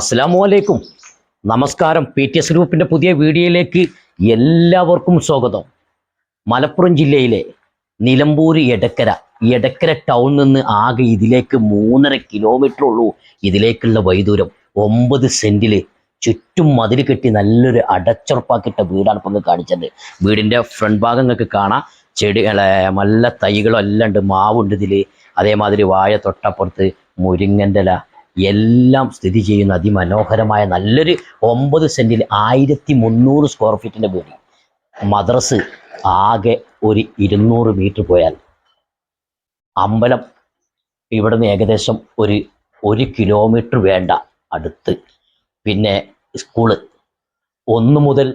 അസ്സാം വലൈക്കും നമസ്കാരം. പി ടി എസ് ഗ്രൂപ്പിന്റെ പുതിയ വീഡിയോയിലേക്ക് എല്ലാവർക്കും സ്വാഗതം. മലപ്പുറം ജില്ലയിലെ നിലമ്പൂർ എടക്കര. എടക്കര ടൗൺ നിന്ന് ആകെ ഇതിലേക്ക് മൂന്നര കിലോമീറ്റർ ഉള്ളൂ ഇതിലേക്കുള്ള വൈദൂരം ഒമ്പത് സെന്റിൽ ചുറ്റും മതിൽ കെട്ടി നല്ലൊരു അടച്ചുറപ്പാക്കിയിട്ട വീടാണ് ഇപ്പം കാണിച്ചത്. വീടിന്റെ ഫ്രണ്ട് ഭാഗം നിങ്ങൾക്ക് കാണാം. ചെടി നല്ല തൈകളും എല്ലാം ഉണ്ട്. മാവുണ്ട് ഇതിൽ അതേമാതിരി വാഴ തൊട്ടപ്പുറത്ത് മുരിങ്ങന്റെ ഇല എല്ലാം സ്ഥിതി ചെയ്യുന്ന അതിമനോഹരമായ നല്ലൊരു ഒമ്പത് സെന്റിൽ ആയിരത്തി മുന്നൂറ് സ്ക്വയർ ഫീറ്റിന്റെ വീട്. മദ്രസ് ആകെ ഒരു ഇരുന്നൂറ് മീറ്റർ പോയാൽ അമ്പലം ഇവിടുന്ന് ഏകദേശം ഒരു ഒരു കിലോമീറ്റർ വേണ്ട അടുത്ത്. പിന്നെ സ്കൂൾ ഒന്ന് മുതൽ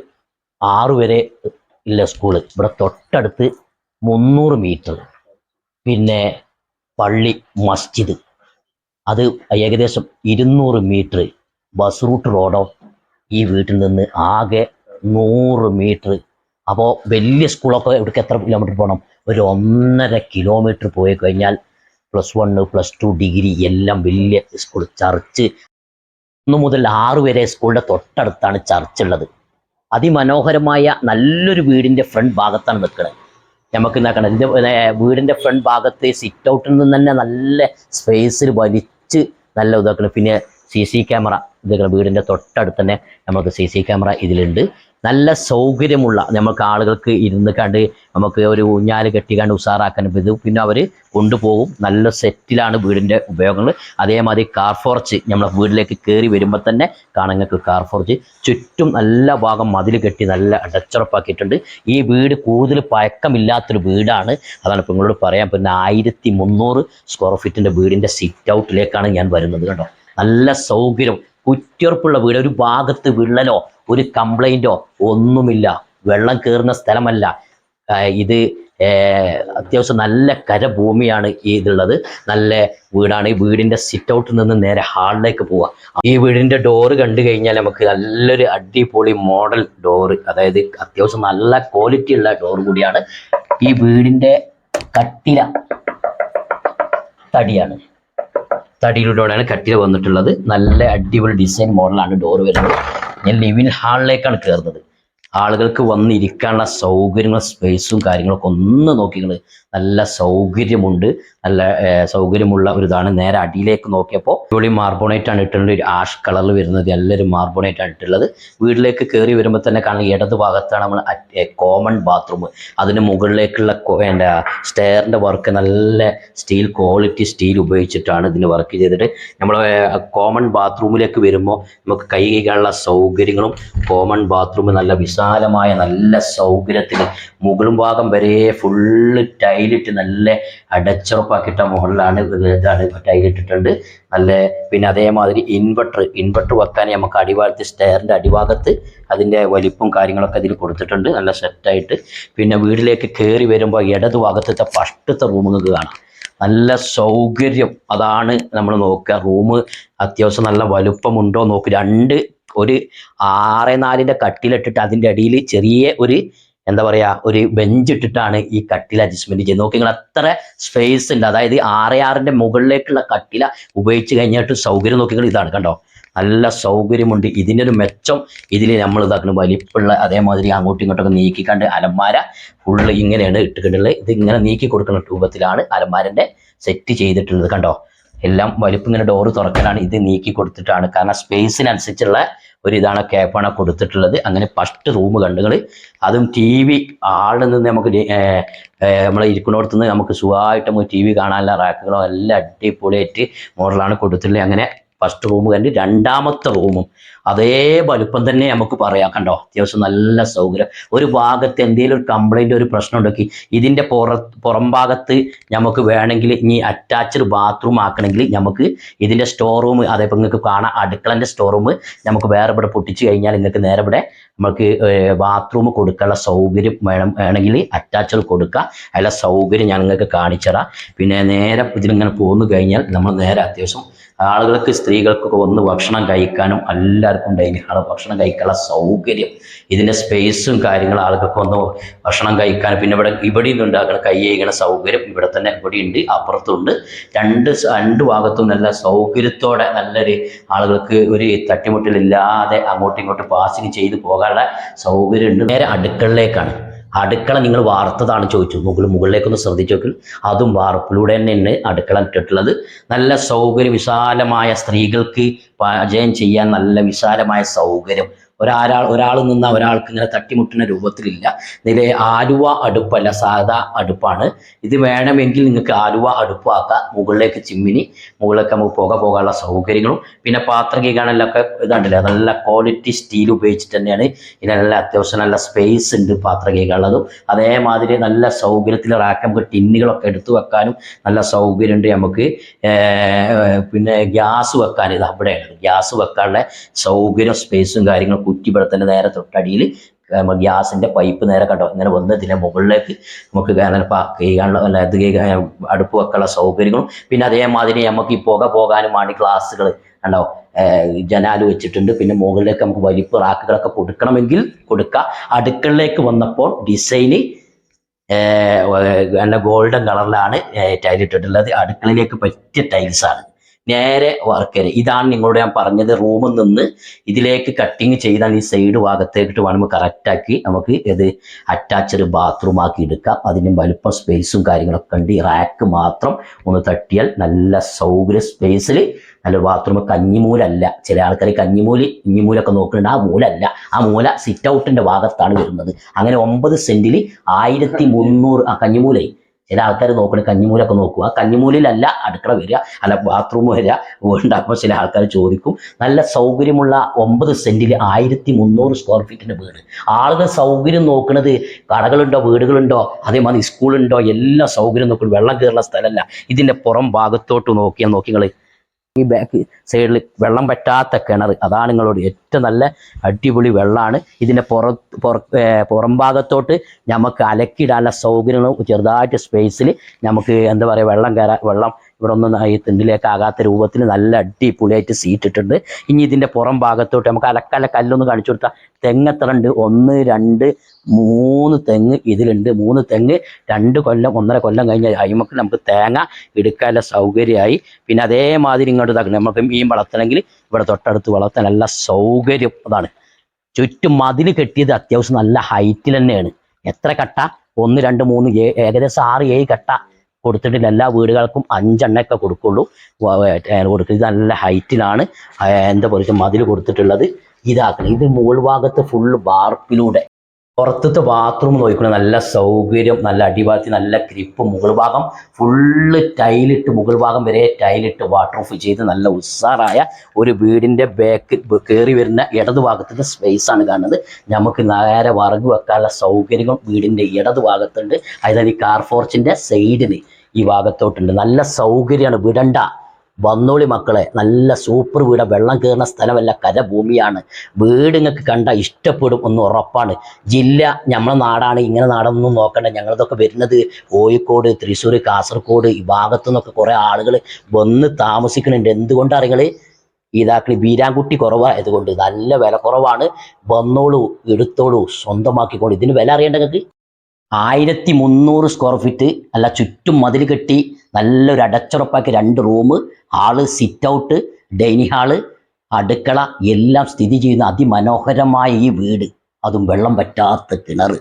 ആറ് വരെ ഉള്ള സ്കൂൾ ഇവിടെ തൊട്ടടുത്ത് മുന്നൂറ് മീറ്റർ പിന്നെ പള്ളി മസ്ജിദ്. അത് ഏകദേശം ഇരുന്നൂറ് മീറ്റർ ബസ് റൂട്ട് റോഡോ ഈ വീട്ടിൽ നിന്ന് ആകെ നൂറ് മീറ്റർ അപ്പോൾ വലിയ സ്കൂളൊക്കെ ഇവിടേക്ക് എത്ര കിലോമീറ്റർ പോകണം ഒരു ഒന്നര കിലോമീറ്റർ പോയി കഴിഞ്ഞാൽ plus one plus two degree എല്ലാം വലിയ സ്കൂൾ ചർച്ച് ഒന്ന് മുതൽ ആറ് വരെ സ്കൂളിന്റെ തൊട്ടടുത്താണ് ചർച്ച് ഉള്ളത്. അതിമനോഹരമായ നല്ലൊരു വീടിന്റെ ഫ്രണ്ട് ഭാഗത്താണ് നിൽക്കുന്നത് നമുക്ക് എന്താക്കണം ഇതിന്റെ വീടിന്റെ ഫ്രണ്ട് ഭാഗത്ത് സിറ്റ് ഔട്ടിൽ നിന്ന് തന്നെ നല്ല സ്പേസിൽ വലിച്ച് നല്ല ഇതാക്കണം. പിന്നെ സി സി ക്യാമറ ഇതാക്കണം വീടിന്റെ തൊട്ടടുത്ത് തന്നെ നമുക്ക് സി സി ക്യാമറ ഇതിലുണ്ട്. നല്ല സൗകര്യമുള്ള നമുക്ക് ആളുകൾക്ക് ഇരുന്ന് കണ്ട് നമുക്ക് ഒരു ഊഞ്ഞാൽ കെട്ടിക്കാണ്ട് ഉഷാറാക്കാൻ ഇത് പിന്നെ അവർ കൊണ്ടുപോകും. നല്ല സെറ്റിലാണ് വീടിന്റെ ഉപയോഗങ്ങൾ അതേമാതിരി കാർ ഫോർച്ച് നമ്മളെ വീട്ടിലേക്ക് കയറി വരുമ്പോൾ തന്നെ കാണങ്ങൾക്ക് കാർ ഫോർച്ച് ചുറ്റും നല്ല ഭാഗം മതിൽ കെട്ടി നല്ല അടച്ചുറപ്പാക്കിയിട്ടുണ്ട്. ഈ വീട് കൂടുതൽ പഴക്കമില്ലാത്തൊരു വീടാണ്. അതാണ് ഇപ്പം നിങ്ങളോട് പറയാൻ പിന്നെ ആയിരത്തി മുന്നൂറ് സ്ക്വയർ ഫീറ്റിന്റെ വീടിന്റെ സിറ്റ് ഔട്ടിലേക്കാണ് ഞാൻ വരുന്നത് കേട്ടോ. നല്ല സൗകര്യം കുറ്റിയുറപ്പുള്ള വീട് ഒരു ഭാഗത്ത് വിള്ളലോ ഒരു കംപ്ലൈന്റോ ഒന്നുമില്ല. വെള്ളം കയറുന്ന സ്ഥലമല്ല. ഇത് അത്യാവശ്യം നല്ല കരഭൂമിയാണ് ഇതുള്ളത്. നല്ല വീടാണ്. ഈ വീടിന്റെ സിറ്റ് ഔട്ടിൽ നിന്ന് നേരെ ഹാളിലേക്ക് പോവാം. ഈ വീടിന്റെ ഡോറ് കണ്ടു കഴിഞ്ഞാൽ നമുക്ക് നല്ലൊരു അടിപൊളി മോഡൽ ഡോറ് അതായത് അത്യാവശ്യം നല്ല ക്വാളിറ്റി ഉള്ള ഡോർ കൂടിയാണ്. ഈ വീടിന്റെ കട്ടില തടിയാണ്. തടിയിലൂടെയാണ് കട്ടില വന്നിട്ടുള്ളത്. നല്ല അടിപൊളി ഡിസൈൻ മോഡലാണ് ഡോർ വരുന്നത്. ഞാൻ ലിവിൻ ഹാളിലേക്കാണ് കയറുന്നത് ആളുകൾക്ക് വന്നിരിക്കാനുള്ള സൗകര്യങ്ങളും സ്പേസും കാര്യങ്ങളൊക്കെ ഒന്ന് നോക്കിങ്ങൾ നല്ല സൗകര്യമുണ്ട്. നല്ല സൗകര്യമുള്ള ഒരു ഇതാണ്. നേരെ അടിയിലേക്ക് നോക്കിയപ്പോൾ ഇവിടെ മാർബോണേറ്റ് ആണ് ഇട്ടുള്ളത് ഒരു ആഷ് കളറിൽ വരുന്നത്. നല്ലൊരു മാർബോണേറ്റ് ആണ് ഇട്ടുള്ളത് വീട്ടിലേക്ക് കയറി വരുമ്പോൾ തന്നെ കാണുന്ന ഇടത് ഭാഗത്താണ് നമ്മൾ കോമൺ ബാത്റൂം അതിന് മുകളിലേക്കുള്ള എന്റെ സ്റ്റെയറിന്റെ വർക്ക് നല്ല സ്റ്റീൽ ക്വാളിറ്റി സ്റ്റീൽ ഉപയോഗിച്ചിട്ടാണ് ഇതിന് വർക്ക് ചെയ്തിട്ട്. നമ്മൾ കോമൺ ബാത്റൂമിലേക്ക് വരുമ്പോൾ നമുക്ക് കൈ കൈകാനുള്ള സൗകര്യങ്ങളും കോമൺ ബാത്റൂം നല്ല വിശാലമായ നല്ല സൗകര്യത്തിൽ മുകളും ഭാഗം വരെ ഫുള്ള് ടൈലിട്ട് നല്ല അടച്ചുറപ്പാക്കിയിട്ട മുകളിലാണ് ഇത് ഇതാണ് ടൈലിട്ടിട്ടുണ്ട് നല്ല പിന്നെ അതേമാതിരി ഇൻവെർട്ടർ ഇൻവെർട്ടർ വെക്കാൻ നമുക്ക് അടിഭാഗത്ത് സ്റ്റെയറിന്റെ അടിഭാഗത്ത് അതിന്റെ വലിപ്പും കാര്യങ്ങളൊക്കെ ഇതിൽ കൊടുത്തിട്ടുണ്ട്. നല്ല സെറ്റായിട്ട് പിന്നെ വീട്ടിലേക്ക് കയറി വരുമ്പോൾ ഇടതു ഭാഗത്തെ ഫസ്റ്റത്തെ റൂം കാണാം. നല്ല സൗകര്യം. അതാണ് നമ്മൾ നോക്കുക. റൂം അത്യാവശ്യം നല്ല വലുപ്പമുണ്ടോ നോക്കി. രണ്ട് ഒരു ആറ് നാലിന്റെ കട്ടിലിട്ടിട്ട് അതിന്റെ അടിയിൽ ചെറിയ ഒരു എന്താ പറയുക ഒരു ബെഞ്ച് ഇട്ടിട്ടാണ് ഈ കട്ടിൽ അഡ്ജസ്റ്റ്മെന്റ് ചെയ്യുന്നത്. നോക്കി നിങ്ങൾ അത്ര സ്പേസ് ഉണ്ട്. അതായത് ആറ് ആറിന്റെ മുകളിലേക്കുള്ള കട്ടില ഉപയോഗിച്ച് കഴിഞ്ഞിട്ട് സൗകര്യം നോക്കിങ്ങൾ ഇതാണ് കണ്ടോ. നല്ല സൗകര്യമുണ്ട്. ഇതിന്റെ ഒരു മെച്ചം ഇതിൽ നമ്മൾ ഇതാക്കുന്ന വലിപ്പുള്ള അതേമാതിരി അങ്ങോട്ടും ഇങ്ങോട്ടൊക്കെ നീക്കിക്കണ്ട് അലമാര ഫുള്ള് ഇങ്ങനെയാണ് ഇട്ടുകൊണ്ടുള്ളത്. ഇത് ഇങ്ങനെ നീക്കി കൊടുക്കുന്ന രൂപത്തിലാണ് അലമാരന്റെ സെറ്റ് ചെയ്തിട്ടുള്ളത് കണ്ടോ. എല്ലാം വലിപ്പം ഇങ്ങനെ ഡോറ് തുറക്കലാണ്. ഇത് നീക്കി കൊടുത്തിട്ടാണ്. കാരണം സ്പേസിനനുസരിച്ചുള്ള ഒരു ഇതാണ് ക്യാപ്പാണ് കൊടുത്തിട്ടുള്ളത്. അങ്ങനെ ഫസ്റ്റ് റൂം കണ്ടുകൾ അതും ടി വി ആളിൽ നിന്ന് നമുക്ക് നമ്മൾ ഇരിക്കുന്നിടത്ത് നിന്ന് നമുക്ക് സുഖമായിട്ട് നമുക്ക് ടി വി കാണാനുള്ള റാക്കുകളോ എല്ലാം അടിപൊളിയായിട്ട് മോഡലാണ് കൊടുത്തിട്ടുള്ളത്. അങ്ങനെ ഫസ്റ്റ് റൂം കണ്ട് രണ്ടാമത്തെ റൂമും അതേ വലുപ്പം തന്നെ നമുക്ക് പറയാം കണ്ടോ? അത്യാവശ്യം നല്ല സൗകര്യം. ഒരു ഭാഗത്ത് എന്തെങ്കിലും ഒരു കംപ്ലൈന്റ് ഒരു പ്രശ്നം ഉണ്ടെങ്കിൽ ഇതിന്റെ പുറ പുറം ഭാഗത്ത് നമുക്ക് വേണമെങ്കിൽ ഇനി അറ്റാച്ച്ഡ് ബാത്റൂം ആക്കണമെങ്കിൽ നമുക്ക് ഇതിന്റെ സ്റ്റോർ റൂം അതേപോലെ നിങ്ങൾക്ക് കാണാം അടുക്കളന്റെ സ്റ്റോർ റൂം നമുക്ക് വേറെ ഇവിടെ പൊട്ടിച്ച് കഴിഞ്ഞാൽ നിങ്ങൾക്ക് നേരെ ഇവിടെ നമുക്ക് ബാത്റൂം കൊടുക്കാനുള്ള സൗകര്യം വേണം വേണമെങ്കിൽ അറ്റാച്ച്ഡ് കൊടുക്കുക അതിലെ സൗകര്യം ഞാൻ നിങ്ങൾക്ക് കാണിച്ചു തരാം പിന്നെ നേരെ ഇതിലിങ്ങനെ പോന്നു കഴിഞ്ഞാൽ നമ്മൾ നേരെ അത്യാവശ്യം ആളുകൾക്ക് സ്ത്രീകൾക്കൊക്കെ ഒന്ന് ഭക്ഷണം കഴിക്കാനും എല്ലാവർക്കും ഡൈനിങ് ഹാൾ ഭക്ഷണം കഴിക്കാനുള്ള സൗകര്യം. ഇതിന്റെ സ്പേസും കാര്യങ്ങളും ആളുകൾക്ക് ഒന്ന് ഭക്ഷണം കഴിക്കാൻ പിന്നെ ഇവിടെ ഇവിടെ നിന്ന് ഉണ്ടാക്കുന്ന കൈ സൗകര്യം. ഇവിടെ തന്നെ ഇവിടെ ഉണ്ട് അപ്പുറത്തുണ്ട്. രണ്ട് രണ്ട് ഭാഗത്തും നല്ല സൗകര്യത്തോടെ നല്ലൊരു ആളുകൾക്ക് ഒരു തട്ടിമുട്ടിലില്ലാതെ അങ്ങോട്ടും ഇങ്ങോട്ടും പാസിങ് ചെയ്ത് പോകാനുള്ള സൗകര്യം ഉണ്ട് നേരെ അടുക്കളയിലേക്കാണ്. അടുക്കള നിങ്ങൾ വാർത്തതാണ് ചോദിച്ചു മുകളിൽ മുകളിലേക്കൊന്ന് ശ്രദ്ധിച്ചു നോക്കി. അതും വാർപ്പിലൂടെ തന്നെയാണ് അടുക്കള ഇട്ടിട്ടുള്ളത്. നല്ല സൗകര്യം വിശാലമായ സ്ത്രീകൾക്ക് പാചകം ചെയ്യാൻ നല്ല വിശാലമായ സൗകര്യം. ഒരാൾ ഒരാൾ നിന്ന് ഒരാൾക്ക് ഇങ്ങനെ തട്ടിമുട്ടുന്ന രൂപത്തിലില്ല. ഇതിലെ ആലുവ അടുപ്പല്ല സാധാ അടുപ്പാണ്. ഇത് വേണമെങ്കിൽ നിങ്ങൾക്ക് ആലുവ അടുപ്പാക്കാം. മുകളിലേക്ക് ചിമ്മിനി മുകളിലേക്ക് നമുക്ക് പുക പോകാനുള്ള സൗകര്യങ്ങളും. പിന്നെ പാത്രം കൈകാണലൊക്കെ ഇതുണ്ടല്ലേ നല്ല ക്വാളിറ്റി സ്റ്റീൽ ഉപയോഗിച്ചിട്ട് തന്നെയാണ് ഇതിന് നല്ല അത്യാവശ്യം നല്ല സ്പേസ് ഉണ്ട് പാത്രം അതേമാതിരി നല്ല സൗകര്യത്തിൽ റാക്ക് നമുക്ക് ടിന്നുകളൊക്കെ എടുത്തു വെക്കാനും നല്ല സൗകര്യമുണ്ട് നമുക്ക്. പിന്നെ ഗ്യാസ് വെക്കാൻ ഇത് അവിടെയാണ്. ഗ്യാസ് വെക്കാനുള്ള സൗകര്യം സ്പേസും കാര്യങ്ങളും കുറ്റി തന്നെ നേരെ തൊട്ടടിയിൽ ഗ്യാസിന്റെ പൈപ്പ് നേരെ കണ്ടോ? ഇങ്ങനെ വന്ന് ഇതിന്റെ മുകളിലേക്ക് നമുക്ക് കേൾക്കാനുള്ള അത് കേൾക്കാൻ അടുപ്പ് വെക്കാനുള്ള സൗകര്യങ്ങളും. പിന്നെ അതേമാതിരി നമുക്ക് ഈ പുക പോകാനും വേണ്ടി ക്ലാസ്സുകൾ ഏഹ് ജനാല് വെച്ചിട്ടുണ്ട്. പിന്നെ മുകളിലേക്ക് നമുക്ക് വലിപ്പ് റാക്കുകളൊക്കെ കൊടുക്കണമെങ്കിൽ കൊടുക്കുക അടുക്കളയിലേക്ക് വന്നപ്പോൾ ഡിസൈന് നല്ല ഗോൾഡൻ കളറിലാണ് ടൈൽ ഇട്ടിട്ടുള്ളത്. അടുക്കളയിലേക്ക് പറ്റിയ ടൈൽസ് ആണ് നേരെ വർക്കര് ഇതാണ് നിങ്ങളോട് ഞാൻ പറഞ്ഞത് റൂമിൽ നിന്ന് ഇതിലേക്ക് കട്ടിങ് ചെയ്താൽ ഈ സൈഡ് ഭാഗത്തേക്കിട്ട് വേണമെങ്കിൽ കറക്റ്റാക്കി നമുക്ക് ഇത് അറ്റാച്ച്ഡ് ബാത്റൂം ആക്കി എടുക്കാം. അതിന് വലുപ്പം സ്പേസും കാര്യങ്ങളൊക്കെ ഉണ്ട്. ഈ റാക്ക് മാത്രം ഒന്ന് തട്ടിയാൽ നല്ല സൗകര്യ സ്പേസിൽ നല്ല ബാത്റൂം കഞ്ഞിമൂലല്ല. ചില ആൾക്കാർ കഞ്ഞിമൂൽ ഇഞ്ഞിമൂലൊക്കെ നോക്കുന്നുണ്ട്. ആ മൂലല്ല. ആ മൂല സിറ്റ് ഔട്ടിന്റെ ഭാഗത്താണ് വരുന്നത്. അങ്ങനെ ഒമ്പത് സെന്റിൽ ആയിരത്തി മുന്നൂറ് ആ കഞ്ഞിമൂലേ ചില ആൾക്കാർ നോക്കണ കഞ്ഞിമൂലൊക്കെ നോക്കുക കഞ്ഞിമൂലിലല്ല അടുക്കള വരിക അല്ല ബാത്റൂം വരിക വീടുണ്ടാക്കുമ്പോൾ ചില ആൾക്കാർ ചോദിക്കും നല്ല സൗകര്യമുള്ള ഒമ്പത് സെന്റിൽ ആയിരത്തി മുന്നൂറ് സ്ക്വയർ ഫീറ്റിന്റെ വീട്. ആളുകൾ സൗകര്യം നോക്കുന്നത് കടകളുണ്ടോ വീടുകളുണ്ടോ അതേമാതിരി സ്കൂളുണ്ടോ എല്ലാ സൗകര്യം നോക്കും വെള്ളം കയറുന്ന സ്ഥലമല്ല ഇതിന്റെ പുറം ഭാഗത്തോട്ട് നോക്കിയാൽ നോക്കി നിങ്ങൾ ഈ ബാക്ക് സൈഡിൽ വെള്ളം പറ്റാത്ത കിണർ. അതാണ് നിങ്ങളോട് ഏറ്റവും നല്ല അടിപൊളി വെള്ളമാണ് ഇതിന്റെ പുറ പുറ ഭാഗത്തോട്ട് നമുക്ക് അലക്കിടാനുള്ള സൗകര്യങ്ങളും ചെറുതായിട്ട് സ്പേസിൽ നമുക്ക് എന്താ പറയുക വെള്ളം കയറാൻ വെള്ളം ഇവിടെ ഒന്നും ഈ തിണ്ടിലേക്ക് ആകാത്ത രൂപത്തിൽ നല്ല അടിപൊളിയായിട്ട് സീറ്റ് ഇട്ടിട്ടുണ്ട്. ഇനി ഇതിന്റെ പുറം ഭാഗത്തോട്ട് നമുക്ക് അലക്കല കല്ലൊന്ന് കാണിച്ചു കൊടുത്താൽ തെങ്ങ് എത്ര ഉണ്ട്? ഒന്ന് രണ്ട് മൂന്ന് തെങ്ങ് ഇതിലുണ്ട്. മൂന്ന് തെങ്ങ് രണ്ട് കൊല്ലം ഒന്നര കൊല്ലം കഴിഞ്ഞ അയിമക്ക് നമുക്ക് തേങ്ങ എടുക്കാനുള്ള സൗകര്യമായി. പിന്നെ അതേമാതിരി ഇങ്ങോട്ട് ഇതാക്കണം നമുക്ക് മീൻ വളർത്തണമെങ്കിൽ ഇവിടെ തൊട്ടടുത്ത് വളർത്താൻ നല്ല സൗകര്യം അതാണ്. ചുറ്റും മതിൽ കെട്ടിയത് അത്യാവശ്യം നല്ല ഹൈറ്റിൽ തന്നെയാണ്. എത്ര കട്ട? ഒന്ന് രണ്ട് മൂന്ന് ഏകദേശം ആറ് ഏഴ് കട്ട. കൊടുത്തിട്ടില്ല. എല്ലാ വീടുകൾക്കും അഞ്ചെണ്ണയൊക്കെ കൊടുക്കുള്ളൂ. കൊടുക്കുക നല്ല ഹൈറ്റിലാണ്. എന്താ പറയുക മതിൽ കൊടുത്തിട്ടുള്ളത്. ഇതാക്കണം. ഇത് മുകൾ ഭാഗത്ത് ഫുള്ള് വാർപ്പിലൂടെ. പുറത്തത്തെ ബാത്റൂം നോക്കണം നല്ല സൗകര്യം നല്ല അടിഭാഗത്ത് നല്ല ഗ്രിപ്പ് മുകൾ ഭാഗം ഫുള്ള് ടൈലിട്ട് മുകൾ ഭാഗം വരെ ടൈലിട്ട് വാട്ടർ ഓഫ് ചെയ്ത് നല്ല ഉസ്സാറായ ഒരു വീടിന്റെ ബാക്ക് കയറി വരുന്ന ഇടതു ഭാഗത്തിന്റെ ആണ് കാണുന്നത്. നമുക്ക് നേരെ വറക് വെക്കാനുള്ള സൗകര്യങ്ങൾ വീടിന്റെ ഇടതു ഭാഗത്തുണ്ട്. അതായത് ഈ കാർ ഫോർച്ചിന്റെ സൈഡിന് ഈ ഭാഗത്തോട്ടുണ്ട്. നല്ല സൗകര്യമാണ്. വിടണ്ട. വന്നോളി മക്കളെ. നല്ല സൂപ്പർ വീട്. വെള്ളം കയറുന്ന സ്ഥലമല്ല. കരഭൂമിയാണ്. വീട് നിങ്ങൾക്ക് കണ്ട ഇഷ്ടപ്പെടും ഒന്ന് ഉറപ്പാണ്. ജില്ല നമ്മളെ നാടാണ്. ഇങ്ങനെ നാടൊന്നും നോക്കണ്ട. ഞങ്ങളതൊക്കെ വരുന്നത് കോഴിക്കോട് തൃശ്ശൂർ കാസർഗോഡ് ഈ ഭാഗത്തു നിന്നൊക്കെ കുറേ ആളുകൾ വന്ന് താമസിക്കുന്നുണ്ട്. എന്തുകൊണ്ടാണ് നിങ്ങൾ വീരാൻകുട്ടി കുറവായതുകൊണ്ട് നല്ല വില കുറവാണ്. വന്നോളൂ എടുത്തോളൂ സ്വന്തമാക്കിക്കോളൂ. ഇതിന് വില അറിയേണ്ട നിങ്ങൾക്ക് ആയിരത്തി മുന്നൂറ് സ്ക്വയർ ഫീറ്റ് അല്ല ചുറ്റും മതിൽ കെട്ടി നല്ലൊരു അടച്ചുറപ്പാക്കി രണ്ട് room hall sit out dining hall അടുക്കള എല്ലാം സ്ഥിതി ചെയ്യുന്ന അതിമനോഹരമായ ഈ വീട്. അതും വെള്ളം പറ്റാത്ത കിണർ.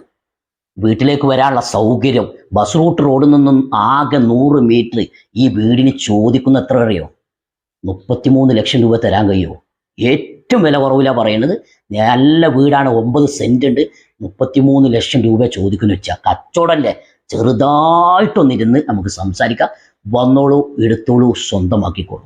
വീട്ടിലേക്ക് വരാനുള്ള സൗകര്യം ബസ് റൂട്ട് റോഡിൽ നിന്നും ആകെ നൂറ് മീറ്റർ ഈ വീടിന് ചോദിക്കുന്ന എത്ര അറിയോ? മുപ്പത്തിമൂന്ന് ലക്ഷം രൂപ തരാൻ കഴിയുമോ? ഏറ്റവും വില കുറവില്ല പറയുന്നത് നല്ല വീടാണ് ഒമ്പത് സെന്റ് ഉണ്ട്. മുപ്പത്തിമൂന്ന് ലക്ഷം രൂപ ചോദിക്കുന്നു വെച്ചാൽ കച്ചവടമല്ലേ ചെറുതായിട്ടൊന്നിരുന്ന് നമുക്ക് സംസാരിക്കാം. വന്നോളൂ എടുത്തോളൂ സ്വന്തമാക്കിക്കോളൂ.